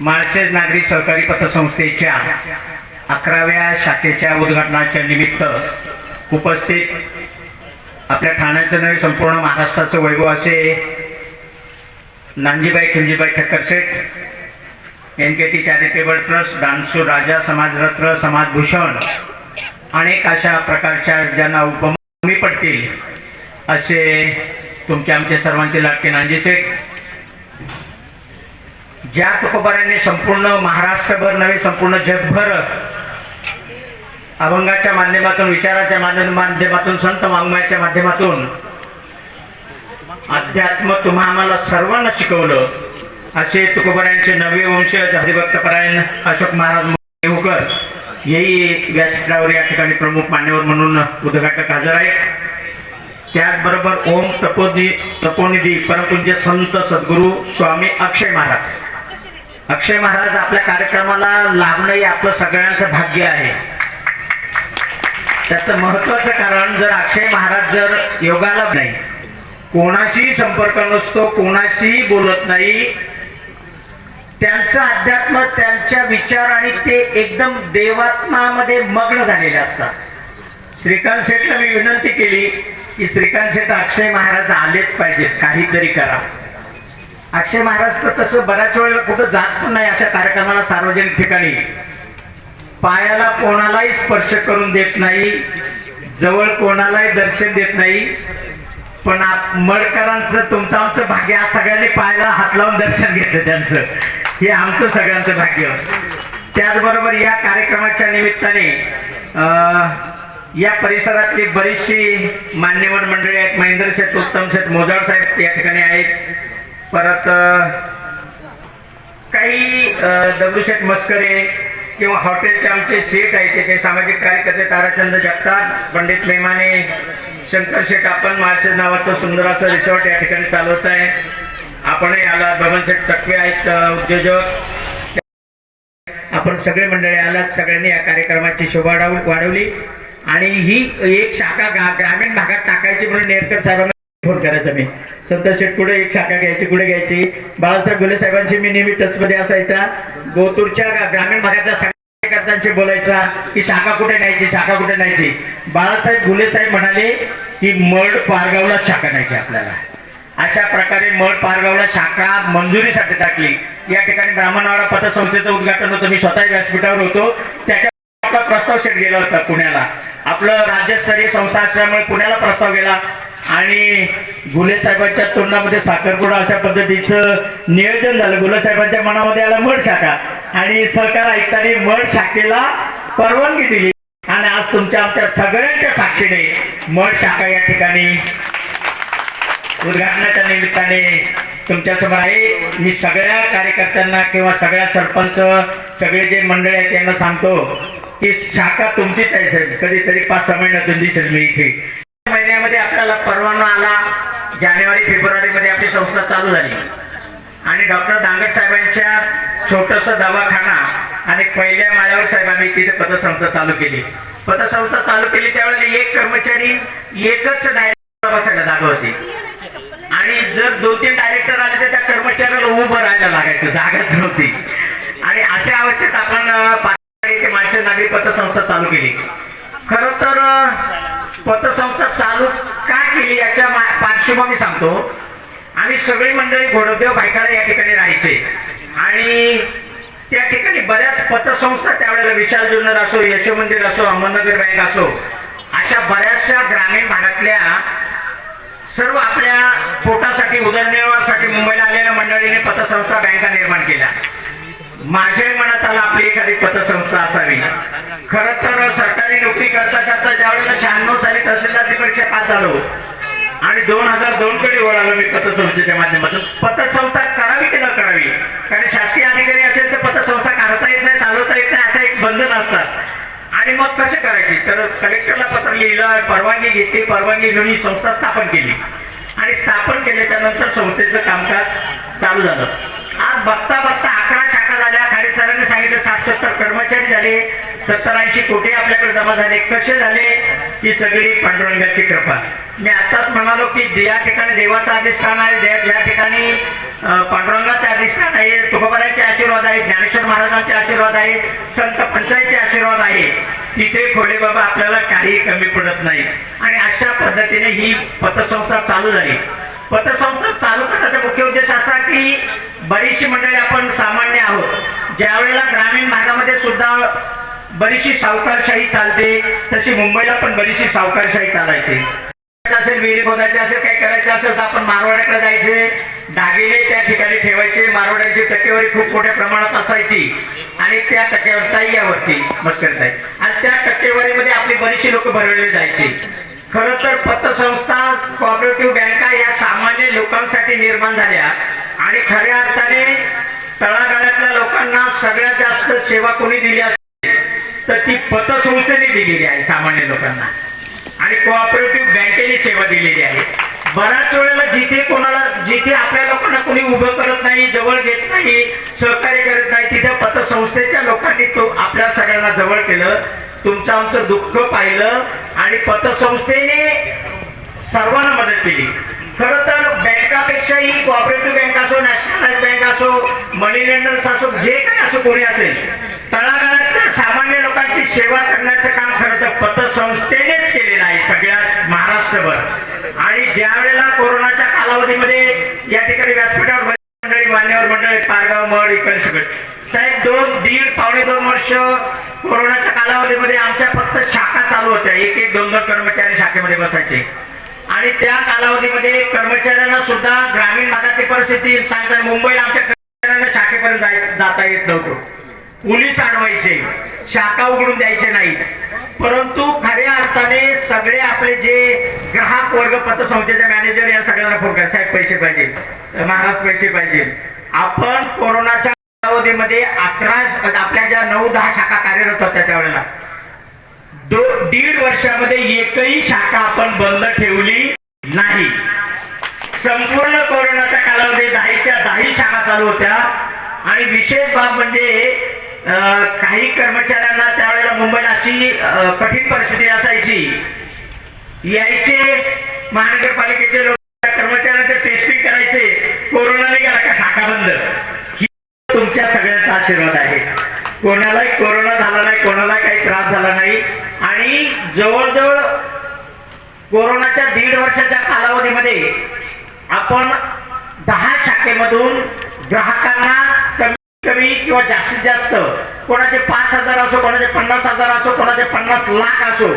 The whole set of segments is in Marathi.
माळशेज नागरी सहकारी पतसंस्थेच्या अकराव्या शाखेच्या उद्घाटनाच्या निमित्त उपस्थित आपल्या ठाण्याचं नव्हे संपूर्ण महाराष्ट्राचं वैभव असे Nanjibai Khiljibai Thakkar Sheth N K T charitable trust डान्सू राजा समाजरत्न समाजभूषण अनेक अशा प्रकारच्या ज्यांना उपमी पडतील असे तुमचे आमचे सर्वांचे लाटके नांजी शेठ ज्या तुकोबारांनी संपूर्ण महाराष्ट्रभर नव्हे संपूर्ण जगभर अभंगाच्या माध्यमातून विचाराच्या माध्यम- माध्यमातून संत वाङ्मयाच्या माध्यमातून अध्यात्म तुम्हा आम्हाला सर्वांना शिकवलं. असे तुकोबारांचे नवे वंशज हरिभक्तपरायण अशोक महाराज देवकर हेही व्यासपीठावर या ठिकाणी प्रमुख मान्यवर म्हणून उद्घाटक हजर आहेत. त्याचबरोबर ओम तपोदी तपोनिधी परमपूज्य संत सद्गुरू स्वामी अक्षय महाराज. अक्षय महाराज आपल्या कार्यक्रमाला लाभणं हे आपलं सगळ्यांचं भाग्य आहे. त्याचं महत्वाचं कारण जर अक्षय महाराज जर योगाला नाही कोणाशी संपर्क नसतो कोणाशीही बोलत नाही त्यांचं अध्यात्म त्यांच्या विचार आणि ते एकदम देवात्मामध्ये मग्न झालेले असतात. श्रीकांत शेठला मी विनंती केली की श्रीकांत शेठ अक्षय महाराज आलेच पाहिजेत काहीतरी करा. अक्षय महाराज तर तसं बऱ्याच वेळेला कुठं जात पण नाही अशा कार्यक्रमाला सार्वजनिक ठिकाणी. पायाला कोणालाही स्पर्श करून देत नाही जवळ कोणालाही दर्शन देत नाही. पण मडकरांचं तुमचं आमचं भाग्य आज सगळ्यांनी पायाला हात लावून दर्शन घेतलं त्यांचं. हे आमचं सगळ्यांचं भाग्य. त्याचबरोबर या कार्यक्रमाच्या निमित्ताने या परिसरातली बरीचशी मान्यवर मंडळी आहेत. महेंद्र शेठ उत्तम शेठ मोजाड साहेब या ठिकाणी आहेत. परत काही दगडूशेठ मस्करे किंवा हॉटेलचे आमचे शेठ आहेत ते काही सामाजिक कार्यकर्ते ताराचंद जगताप पंडित मेमाने शंकर शेठ आपण महाराष्ट्र नावाचं सुंदर असं रिसॉर्ट या ठिकाणी चालवत आहे. आपणही आला भगनशेठ टक्के आहेत उद्योजक. आपण सगळे मंडळी आलात सगळ्यांनी या कार्यक्रमाची शोभा वाढव- वाढवली. आणि ही एक शाखा ग्रामीण भागात टाकायची म्हणून नेरकर साहेबांना करायचा मी संत शेठ कुठे? एक शाखा घ्यायची. कुठे घ्यायची? बाळासाहेब गुले साहेबांची मी नेहमी टचमध्ये असायचा. गोतूरच्या ग्रामीण भागातल्या कार्यकर्त्यांशी बोलायचा की शाखा कुठे न्यायची? शाखा कुठे न्यायची? बाळासाहेब गुले साहेब म्हणाले की मड पारगावला शाखा न्यायची आपल्याला. अशा प्रकारे मड पारगावला शाखा मंजुरीसाठी टाकली. या ठिकाणी ब्राह्मणवाडा पतसंस्थेचं उद्घाटन होतं. मी स्वतः व्यासपीठावर होतो. त्याच्या प्रस्ताव शेट गेला होता पुण्याला. आपलं राज्यस्तरीय संस्था असल्यामुळे पुण्याला प्रस्ताव गेला. आणि गुले साहेबांच्या तोंडामध्ये साखरपुडा अशा पद्धतीचं नियोजन झालं. गुले साहेबांच्या मनामध्ये आला मड शाखा. आणि सरकार आयुक्तांनी मड शाखेला परवानगी दिली. आणि आज तुमच्या आमच्या सगळ्यांच्या साक्षीने मड शाखा या ठिकाणी उद्घाटनाच्या निमित्ताने तुमच्यासमोर आहे. मी सगळ्या कार्यकर्त्यांना किंवा सगळ्या सरपंच सगळे जे मंडळी आहेत त्यांना सांगतो की शाखा तुमचीच आहे साहेब. कधीतरी पाच सहा महिन्यातून दिसेल मी इथे या महिन्यामध्ये आपल्याला परवाना आला जानेवारी फेब्रुवारीमध्ये आपली संस्था चालू झाली. आणि डॉक्टर दांगट साहेबांच्या छोटस दवाखाना आणि पहिल्या मायावर साहेबांनी तिथे पतसंस्था चालू केली. पतसंस्था चालू केली त्यावेळेला एक कर्मचारी एकच डायरेक्टर बसायला जागा होती. आणि जर दोन तीन डायरेक्टर आले तर त्या कर्मचाऱ्याला उभं राहायला लागायचं जागाच नव्हती. आणि अशा अवस्थेत आपण अं, माणसं नागरी पतसंस्था चालू केली. खर तर पतसंस्था चालू का केली याच्या मा- पार्श्वभूमी सांगतो. आम्ही सगळी मंडळी घोडदेव भायखाडा या ठिकाणी राहायचे. आणि त्या ठिकाणी बऱ्याच पतसंस्था त्यावेळेला विशाल जुन्नर असो यशोमंदिर असो अहमदनगर बँक असो अशा बऱ्याचशा ग्रामीण भागातल्या सर्व आपल्या पोटासाठी उदरनिर्वाहासाठी मुंबईला आलेल्या मंडळीने पतसंस्था बँका निर्माण केल्या. माझ्याही मनात आलं आपली एखादी पतसंस्था असावी. खर तर सरकारी नोकरी करता करता ज्यावेळेस शहाण्णव साली तहसीलदारची परीक्षा पास झालो आणि दोन हजार दोन कडे वळालो मी पतसंस्थेच्या माध्यमातून. पतसंस्था करावी की न करावी? कारण शासकीय अधिकारी असेल तर पतसंस्था काढता येत नाही चालवता येत नाही असं एक बंधन असतात आणि मग कसे करायचे? तर कलेक्टरला पत्र लिहिलं परवानगी घेतली परवानगी घेऊन ही संस्था स्थापन केली. आणि स्थापन केल्याच्यानंतर संस्थेचं कामकाज चालू झालं. आज बघता बघता झाल्या. खाडे सरांनी सांगितलं सात सत्तर कर्मचारी झाले. सत्तर ऐंशी कोटी आपल्याकडे जमा झाले. कसे झाले? ही सगळी पांडुरंगाची कृपा. मी आताच म्हणालो की या ठिकाणी देवाचं अधिष्ठान आहे ज्या ठिकाणी पांडुरंगाचे अधिष्ठान आहे तुकोबाराचे आशीर्वाद आहे ज्ञानेश्वर महाराजांचे आशीर्वाद आहे संत पंचायतचे आशीर्वाद आहे तिथे खोडे बाबा आपल्याला काही कमी पडत नाही. आणि अशा पद्धतीने ही पतसंस्था चालू झाली. पतसंस्था चालू करण्याचा मुख्य उद्देश असा की बरीचशी मंडळी आपण सामान्य आहोत. ज्यावेळेला ग्रामीण भागामध्ये सुद्धा बरीचशी सावकारशाही चालते तशी मुंबईला पण बरीचशी सावकारशाही चालायची. असेल विहिरी खोदायचे असेल काही करायचे असेल तर आपण मारवाड्याकडे जायचे. दागिने त्या ठिकाणी ठेवायचे. मारवाड्याची टक्केवारी खूप मोठ्या प्रमाणात असायची. आणि त्या टक्केवारीचाही ताई यावरती मस्कर आणि त्या टक्केवारीमध्ये आपली बरीचशी लोक भरवले जायची. खरं तर पतसंस्था कॉपरेटिव्ह बँका या सामान्य लोकांसाठी निर्माण झाल्या. आणि खऱ्या अर्थाने तळागाळातल्या लोकांना सगळ्यात जास्त सेवा कोणी दिली असेल तर ती पतसंस्थेने दिलेली आहे सामान्य लोकांना. आणि कोऑपरेटिव्ह बँकेने सेवा दिलेली आहे. बऱ्याच वेळेला जिथे कोणाला जिथे आपल्या लोकांना कोणी उभं करत नाही जवळ घेत नाही सहकार्य करत नाही तिथे पतसंस्थेच्या लोकांनी तो आपल्या सगळ्यांना जवळ केलं. तुमचं आमचं दुःख पाहिलं आणि पतसंस्थेने सर्वांना मदत केली. खरं तर बँकापेक्षाही कोऑपरेटिव्ह बँक असो नॅशनलाइज बँक असो मनी लेंडर्स असो जे काही असो कोणी असेल तळागाळातल्या सामान्य लोकांची सेवा करण्याचं काम खरं तर पतसंस्थेनेच केलेलं आहे सगळ्यात महाराष्ट्रभर. आणि ज्या वेळेला कोरोनाच्या कालावधीमध्ये या ठिकाणी व्यासपीठावर मंडळी मान्यवर मंडळी पारगाव मड इकडे सगळे. साहेब दोन दीड पावणे दोन वर्ष कोरोनाच्या कालावधीमध्ये आमच्या फक्त शाखा चालू होत्या. एक एक दोन दोन कर्मचारी शाखेमध्ये बसायचे. आणि त्या कालावधीमध्ये कर्मचाऱ्यांना सुद्धा ग्रामीण भागातली परिस्थिती सांगताना मुंबईला आमच्या कर्मचाऱ्यांना शाखेपर्यंत जाता येत नव्हतं. पोलीस अडवायचे शाखा उघडून द्यायचे नाहीत. परंतु खऱ्या अर्थाने सगळे आपले जे ग्राहक वर्ग पतसंस्थेचे मॅनेजर या सगळ्यांना फोन करा. साहेब पैसे पाहिजे. महाराज पैसे पाहिजे. आपण कोरोनाच्या कालावधीमध्ये अकरा आपल्या ज्या नऊ दहा शाखा कार्यरत होत्या त्यावेळेला दो दीड वर्षामध्ये एकही शाखा आपण बंद ठेवली नाही. संपूर्ण कोरोनाच्या कालावधी दहाच्या दहाही शाखा चालू होत्या. आणि विशेष बाब म्हणजे काही कर्मचाऱ्यांना त्यावेळेला मुंबईला अशी कठीण परिस्थिती असायची. यायचे महानगरपालिकेचे लोक कर्मचाऱ्यांचे टेस्टिंग करायचे. कोरोना निघाला का शाखा बंद? ही तुमच्या सगळ्यांचा आशीर्वाद आहे. कोणालाही कोरोना झाला नाही कोणाला काही त्रास झाला नाही. आणि जवळजवळ कोरोनाच्या दीड वर्षाच्या कालावधीमध्ये आपण दहा शाखेमधून ग्राहकांना कमी किंवा जास्तीत जास्त कोणाचे पाच हजार असो कोणाचे पन्नास हजार असो कोणाचे पन्नास लाख असो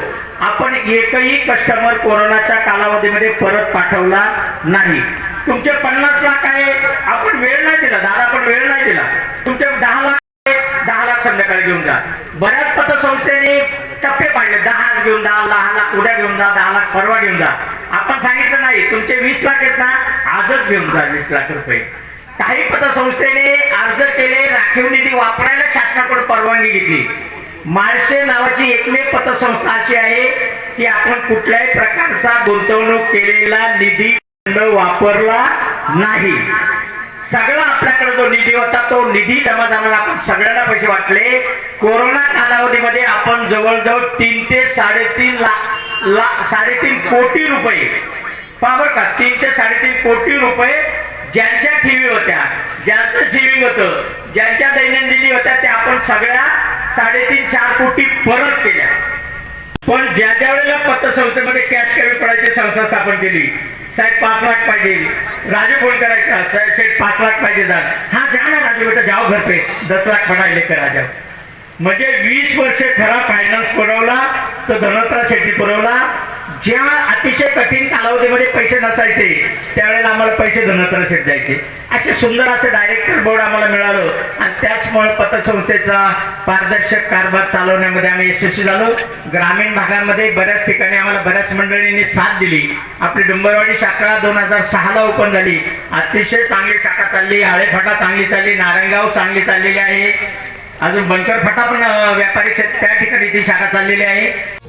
आपण एकही कस्टमर कोरोनाच्या कालावधीमध्ये परत पाठवला नाही. तुमचे पन्नास लाख आहे आपण वेळ नाही दिला दादा आपण वेळ नाही दिला. तुमचे दहा लाख आहे, दहा लाख संध्याकाळी घेऊन जा. बऱ्याच पतसंस्थेने टप्पे पाडले दहा घेऊन जा दहा लाख उद्या घेऊन जा दहा लाख परवा घेऊन जा. आपण सांगितलं नाही तुमचे वीस लाख आहेत ना आजच घेऊन जा वीस लाख रुपये. काही पतसंस्थेने अर्ज केले राखीव निधी वापरायला शासनाकडून परवानगी घेतली. माळशे नावाची एकमेव पतसंस्था अशी आहे की आपण कुठल्याही प्रकारचा गुंतवणूक केलेला निधी वापरला नाही. सगळा आपल्याकडे जो निधी होता तो निधी जमा झाला आपण सगळ्यांना पैसे वाटले. कोरोना कालावधीमध्ये आपण जवळजवळ तीन ते साडेतीन लाख ला- साडेतीन कोटी रुपये पावर का? तीन ते साडेतीन कोटी रुपये ज्यांच्या ठेवी होत्या ज्यांचं सेविंग होतं ज्यांच्या दैनंदिनी होत्या त्या आपण सगळ्या साडेतीन चार कोटी परत केल्या. पण ज्या ज्या वेळेला पतसंस्थेमध्ये कॅश कमी पडायची संस्था स्थापन केली साहेब पाच लाख पाहिजे. राजू फोन करायचा साहेब साहेब पाच लाख पाहिजे जा हा द्या ना राजू बेटा जाव घरपे दस लाख म्हणाले का राजा. म्हणजे वीस वर्षे खरा फायनान्स पुरवला तर धनोत्रा शेट्टी पुरवला ज्या अतिशय कठीण कालावधीमध्ये पैसे नसायचे त्यावेळेला आम्हाला पैसे धनत्रसेत जायचे. असे सुंदर असं डायरेक्टर बोर्ड आम्हाला मिळालं. आणि त्याचमुळे पतसंस्थेचा पारदर्शक कारभार चालवण्यामध्ये आम्ही यशस्वी झालो. ग्रामीण भागामध्ये बऱ्याच ठिकाणी आम्हाला बऱ्याच मंडळींनी साथ दिली. आपली डुंबरवाडी शाखा दोन हजार सहाला ओपन झाली. अतिशय चांगली शाखा चालली आळेफाटा चांगली चालली नारायणगाव चांगली चाललेली आहे. अजून बनकर फटा पण व्यापारी त्या ठिकाणी ती शाखा चाललेली आहे.